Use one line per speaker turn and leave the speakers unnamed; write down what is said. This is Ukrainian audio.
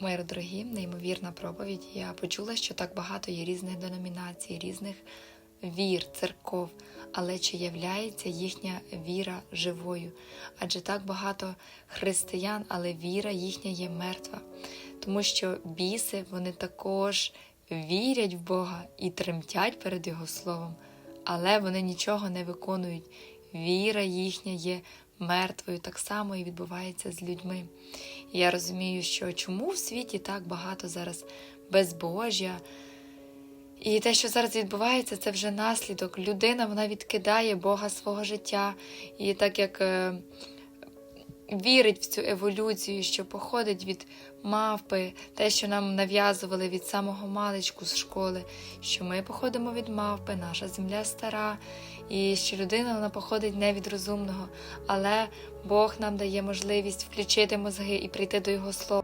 Мої дорогі, неймовірна проповідь. Я почула, що так багато є різних деномінацій, різних вір, церков, але чи являється їхня віра живою? Адже так багато християн, але віра їхня є мертва, тому що біси вони також вірять в Бога і тремтять перед Його словом, але вони нічого не виконують. Віра їхня є мертвою, так само і відбувається з людьми. І я розумію, що чому в світі так багато зараз безбожжя. І те, що зараз відбувається, це вже наслідок. Людина вона відкидає Бога свого життя. І так як е, вірить в цю еволюцію, що походить від мавпи, те, що нам нав'язували від самого маличку з школи, що ми походимо від мавпи, наша земля стара, і що людина вона походить не від розумного, але Бог нам дає можливість включити мозги і прийти до Його слова.